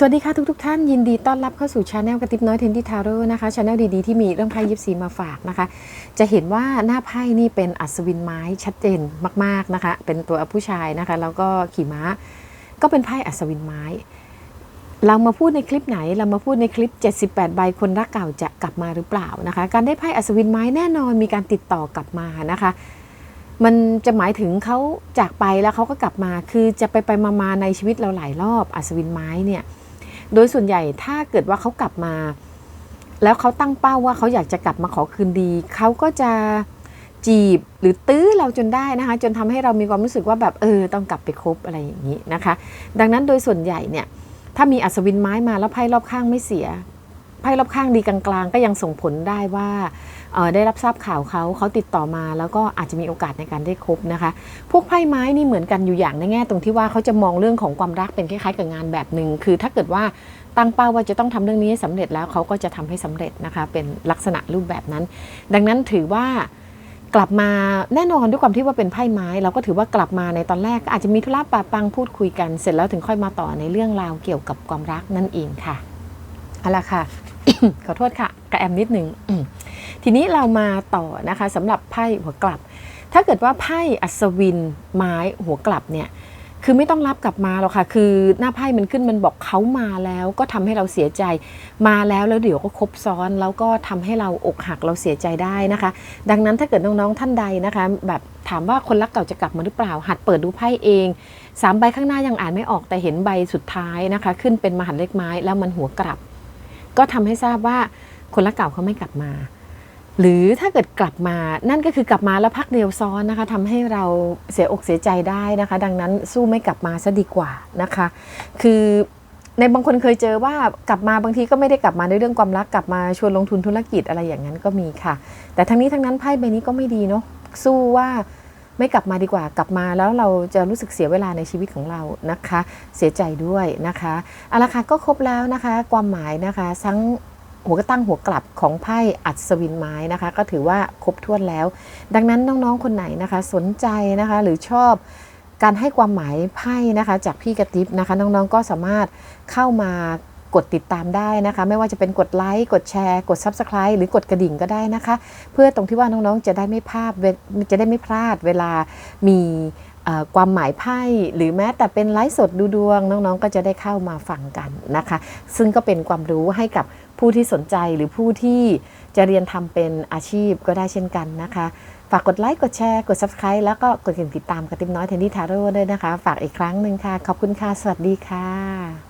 สวัสดีค่ะทุกทท่านยินดีต้อนรับเข้าสู่ชาแนลกระติบน้อยเทนที่ทาโร่นะคะชาแนลดีๆที่มีเรื่องไพ่ยิปซีมาฝากนะคะ จะเห็นว่าหน้าไพ่นี่เป็นอัศวินไม้ชัดเจนมากๆนะคะ เป็นตัวผู้ชายนะคะ แล้วก็ขี่ม้า ก็เป็นไพ่อัศวินไม้ เรามาพูดในคลิปไหนเรามาพูดในคลิป 78 ใบคนรักเก่าจะกลับมาหรือเปล่านะคะ การได้ไพ่อัศวินไม้แน่นอนมีการติดต่อกลับมานะคะมันจะหมายถึงเขาจากไปแล้วเขาก็กลับมา คือจะไปไปมามาในชีวิตเราหลายรอบอัศวินไม้เนี่ย โดยส่วนใหญ่ถ้าเกิดว่าเขากลับมา แล้วเขาตั้งเป้าว่าเขาอยากจะกลับมาขอคืนดี เขาก็จะจีบหรือตื้อเราจนได้นะคะ จนทำให้เรามีความรู้สึกว่าแบบเออต้องกลับไปคบอะไรอย่างนี้นะคะ ดังนั้นโดยส่วนใหญ่เนี่ยถ้ามีอัศวินไม้มาแล้วไพ่รอบข้างไม่เสีย ไพ่รอบข้างดีกลางๆ ก็ยังส่งผลได้ว่าได้รับทราบข่าวเขาเขาติดต่อมาแล้วก็อาจจะมีโอกาสในการได้คบนะคะ พวกไพ่ไม้นี่เหมือนกันอยู่อย่างในแง่ตรงที่ว่าเขาจะมองเรื่องของความรักเป็นคล้ายๆกับงานแบบหนึ่งคือถ้าเกิดว่าตั้งเป้าว่าจะต้องทำเรื่องนี้ให้สำเร็จแล้วเขาก็จะทำให้สำเร็จนะคะ เป็นลักษณะรูปแบบนั้น ดังนั้นถือว่ากลับมาแน่นอนด้วยความที่ว่าเป็นไพ่ไม้ เราก็ถือว่ากลับมาในตอนแรกก็อาจจะมีธุระปะปังพูดคุยกัน เสร็จแล้วถึงค่อยมาต่อในเรื่องราวเกี่ยวกับความรักนั่นเองค่ะเอาละค่ะ ขอโทษค่ะกระแอมนิดหนึ่งทีนี้เรามาต่อนะคะสำหรับไพ่หัวกลับ ถ้าเกิดว่าไพ่อัศวินไม้หัวกลับเนี่ยคือไม่ต้องรับกลับมาหรอกค่ะ คือหน้าไพ่มันขึ้นมันบอกเขามาแล้ว ก็ทำให้เราเสียใจ มาแล้วแล้วเดี๋ยวก็ครบซ้อน แล้วก็ทำให้เราอกหักเราเสียใจได้นะคะ ดังนั้นถ้าเกิดน้องๆท่านใดนะคะ แบบถามว่าคนรักเก่าจะกลับมาหรือเปล่า หัดเปิดดูไพ่เองสามใบข้างหน้ายังอ่านไม่ออกแต่เห็นใบสุดท้ายนะคะ ขึ้นเป็นมหันต์เลขไม้แล้วมันหัวกลับ ก็ทำให้ทราบว่าคนรักเก่าเขาไม่กลับมา หรือถ้าเกิดกลับมานั่นก็คือกลับมาแล้วพักเดียวซ้อนนะคะทำให้เราเสียอกเสียใจได้นะคะ ดังนั้นสู้ไม่กลับมาซะดีกว่านะคะ คือในบางคนเคยเจอว่ากลับมาบางทีก็ไม่ได้กลับมาในเรื่องความรักกลับมาชวนลงทุนธุรกิจอะไรอย่างนั้นก็มีค่ะ แต่ทั้งนี้ทั้งนั้นไพ่ใบนี้ก็ไม่ดีเนาะสู้ว่า ไม่กลับมาดีกว่ากลับมาแล้วเราจะรู้สึกเสียเวลาในชีวิตของเรานะคะ เสียใจด้วยนะคะเอาละค่ะก็ครบแล้วนะคะ ความหมายนะคะทั้งหัวกระตั้งหัวกลับของไพ่อัศวินไม้นะคะ ก็ถือว่าครบถ้วนแล้ว ดังนั้นน้องๆคนไหนนะคะ สนใจนะคะหรือชอบการให้ความหมายไพ่นะคะ จากพี่กระติบนะคะ น้องๆก็สามารถเข้ามา กดติดตามได้นะคะ ไม่ว่าจะเป็นกดไลค์กดแชร์ กด Subscribe หรือกดกระดิ่งก็ได้นะคะ เพื่อตรงที่ว่าน้องๆจะได้ไม่พลาดเวจะได้ไม่พลาดเวลามีความหมายไพ่หรือแม้แต่เป็นไลฟ์สดดูดวง น้องๆ ก็จะได้เข้ามาฟังกันนะคะ ซึ่งก็เป็นความรู้ให้กับผู้ที่สนใจหรือผู้ที่จะเรียนทำเป็นอาชีพก็ได้เช่นกันนะคะ ฝากกดไลค์กดแชร์กด Subscribe แล้วก็กดกระดิ่งติดตามกระติบน้อยเทนนี่ทาโร่ด้วยนะคะ ฝากอีกครั้งหนึ่งค่ะ ขอบคุณค่ะ สวัสดีค่ะ